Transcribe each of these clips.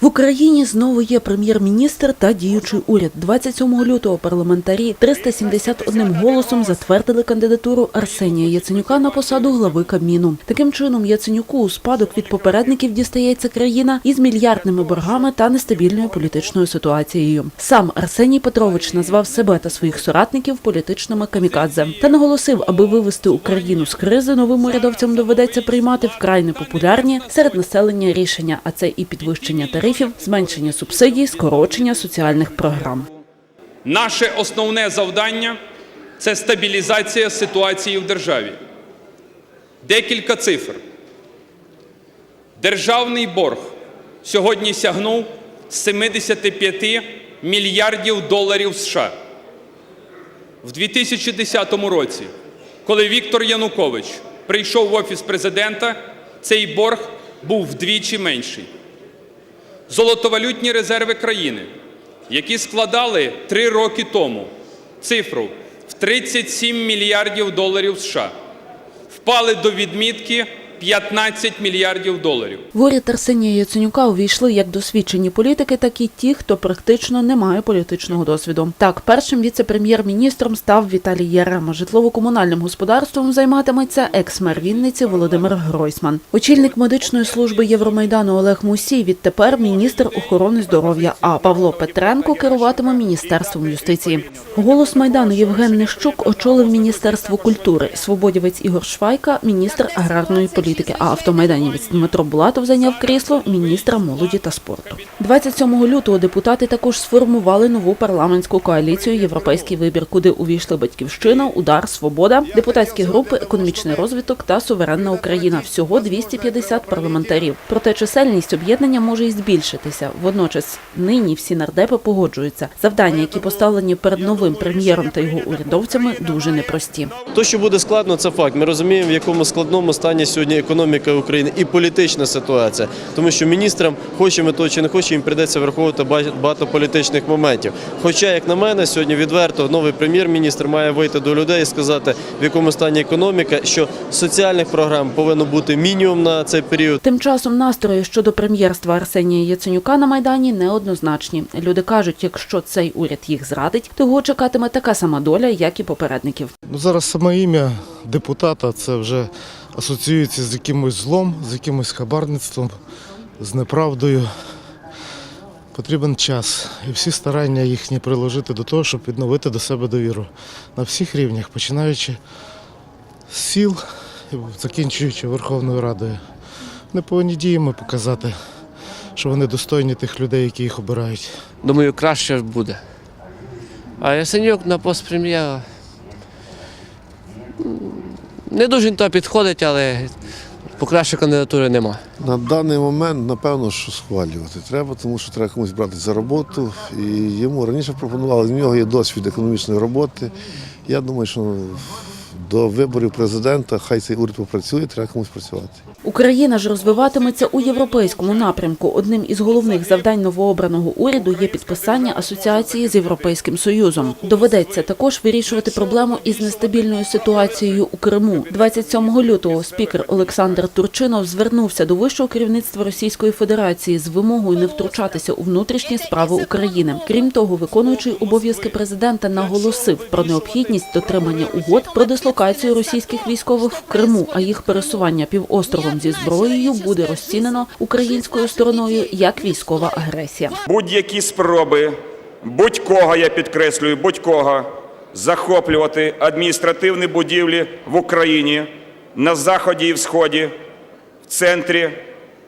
В Україні знову є прем'єр-міністр та діючий уряд. 27 лютого парламентарі 371 голосом затвердили кандидатуру Арсенія Яценюка на посаду глави Кабміну. Таким чином, Яценюку у спадок від попередників дістається країна із мільярдними боргами та нестабільною політичною ситуацією. Сам Арсеній Петрович назвав себе та своїх соратників політичними камікадзе та наголосив, аби вивести Україну з кризи, новим урядовцям доведеться приймати вкрай непопулярні серед населення рішення, а це і підвищення тарифів, зменшення субсидій, скорочення соціальних програм. Наше основне завдання це стабілізація ситуації в державі. Декілька цифр. Державний борг сьогодні сягнув 75 мільярдів доларів США. В 2010 році, коли Віктор Янукович прийшов в офіс президента, цей борг був вдвічі менший. Золотовалютні резерви країни, які складали три роки тому цифру в 37 мільярдів доларів США, впали до відмітки 15 мільярдів доларів. В уряд Арсенія Яценюка увійшли як досвідчені політики, так і ті, хто практично не має політичного досвіду. Так, першим віце-прем'єр-міністром став Віталій Ярема. Житлово-комунальним господарством займатиметься екс-мер Вінниці Володимир Гройсман. Очільник медичної служби Євромайдану Олег Мусій відтепер міністр охорони здоров'я. А Павло Петренко керуватиме міністерством юстиції. Голос майдану Євген Нищук очолив міністерство культури. Свободівець Ігор Швайка міністр аграрної політики. А автомайданівець Дмитро Булатов зайняв крісло міністра молоді та спорту. 27 лютого депутати також сформували нову парламентську коаліцію Європейський вибір, куди увійшли Батьківщина, Удар, Свобода, депутатські групи, економічний розвиток та суверенна Україна. Всього 250 парламентарів. Проте чисельність об'єднання може і збільшитися. Водночас нині всі нардепи погоджуються. Завдання, які поставлені перед новим прем'єром та його урядовцями, дуже непрості. То, що буде складно, це факт. Ми розуміємо, в якому складному стані сьогодні економіка України і політична ситуація. Тому що міністрам, хочемо то чи не хочемо, їм прийдеться враховувати ба- багато політичних моментів. Хоча, як на мене, сьогодні відверто новий прем'єр-міністр має вийти до людей і сказати, в якому стані економіка, що соціальних програм повинно бути мінімум на цей період. Тим часом настрої щодо прем'єрства Арсенія Яценюка на майдані неоднозначні. Люди кажуть, якщо цей уряд їх зрадить, то його чекатиме така сама доля, як і попередників. Ну, зараз саме ім'я депутата це вже асоціюється з якимось злом, з якимось хабарництвом, з неправдою. Потрібен час і всі старання їхні приложити до того, щоб відновити до себе довіру на всіх рівнях, починаючи з сіл і закінчуючи Верховною Радою. Вони повинні діями показати, що вони достойні тих людей, які їх обирають. Думаю, краще буде. А Ясенюк на пост прем'єра не дуже то підходить, але покраще кандидатури нема. На даний момент, напевно, що схвалювати треба, тому що треба комусь брати за роботу. І йому раніше пропонували, в нього є досвід економічної роботи. Я думаю, що до виборів президента хай цей уряд попрацює, треба комусь працювати. Україна ж розвиватиметься у європейському напрямку. Одним із головних завдань новообраного уряду є підписання асоціації з Європейським Союзом. Доведеться також вирішувати проблему із нестабільною ситуацією у Криму. 27 лютого спікер Олександр Турчинов звернувся до вищого керівництва Російської Федерації з вимогою не втручатися у внутрішні справи України. Крім того, виконуючий обов'язки президента наголосив про необхідність дотримання угод про дислокацію російських військових в Криму, а їх пересування півостровом зі зброєю буде розцінено українською стороною як військова агресія. будь-які спроби будь-кого, я підкреслюю, будь-кого захоплювати адміністративні будівлі в Україні на заході і всході, в центрі,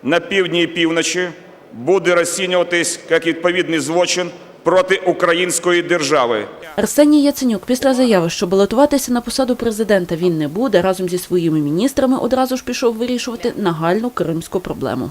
на півдні і півночі буде розцінюватись як відповідний злочин проти української держави. Арсеній Яценюк після заяви, що балотуватися на посаду президента він не буде, разом зі своїми міністрами одразу ж пішов вирішувати нагальну кримську проблему.